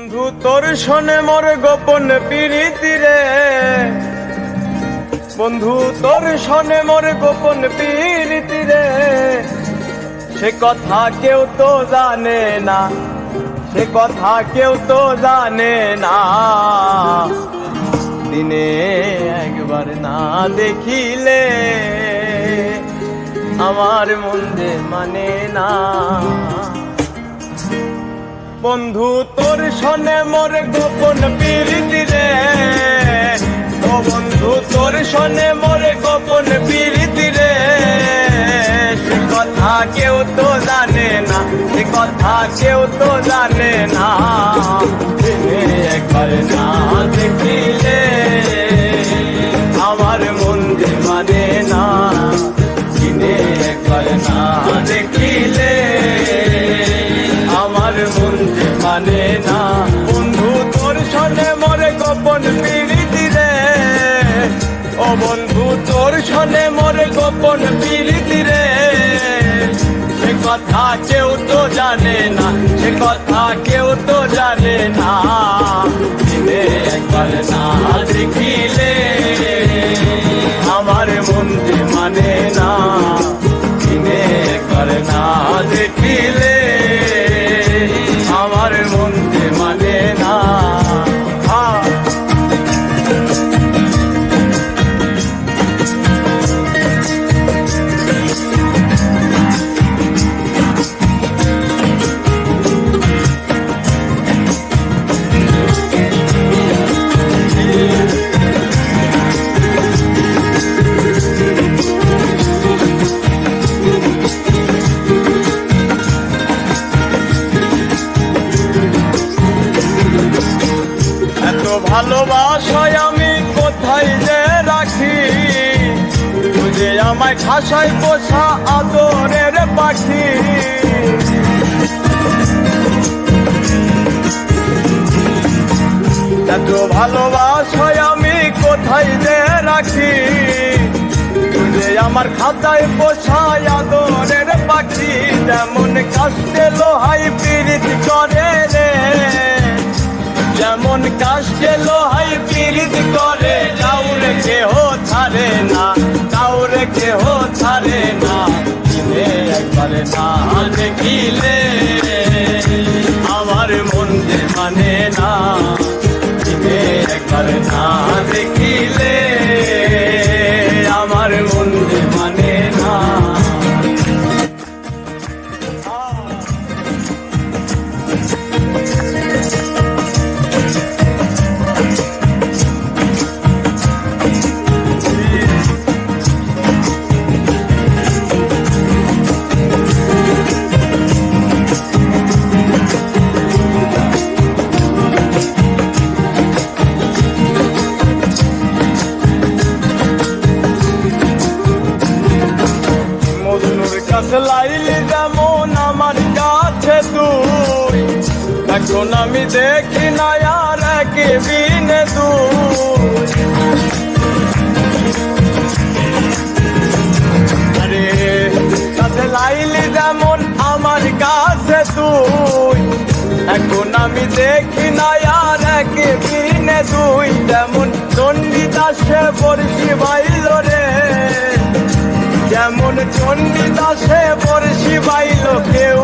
বন্ধু, তোর শোনে মোর গোপন পিরিতি রে। বন্ধু, তোর শোনে মোর গোপন পিরিতি রে। সে কথা কেউ তো জানে না, সে কথা কেউ তো জানে না। দিনে একবার না দেখিলে আমার মন মানে না। বন্ধু, তোর শোনে মোর গোপন পিরিতি রে। ও বন্ধু, তোর শোনে মোর গোপন পিরিতি রে। সে কথা কেউ তো জানে না, সে কথা কেউ তো জানে না। একবার না দেখিলে, আমার মন মানে না। মানে না। বন্ধু, তোর সনে মরে গোপন পিড়িতি রে। ও বন্ধু, তোর সনে মরে গোপন পিড়িতি রে। সে কথা কেউ তো জানে না, সে কথা কেউ তো জানে না। দিনে একবার না দেখিলে, আমার মন যে মানে না। আমার মানে না। ভালোবাসায় আমি কোথায় যে রাখি? বুঝে আমায় খাসায় পোষা আদরের পাখি। এত ভালোবাসায় আমি কোথায় যে রাখি? বুঝে আমার খাতায় পোষায় আদরের পাখি। যেমন কাস্তে লোহাই পীড়িত করে কাশে লোহাই পীড়িত করে কাউরে কেহ ছাড়ে না কাউরে কেহ ছাড়ে না। দিনে একবার না দেখিলে আমার মন মানে না। মজনুর লাইলি যেমন আমার কাছে তুই। এখন আমি দেখি না আর এক বিনে তুই আরে, কাছে লাইলি যেমন আমার কাছে তুই। এখন আমি দেখি না আর এক বিনে তুই যেমন চণ্ডীদাসে বর্ষি বাইল রে যেমন চণ্ডীদাসে বর্ষি বাইল কেউ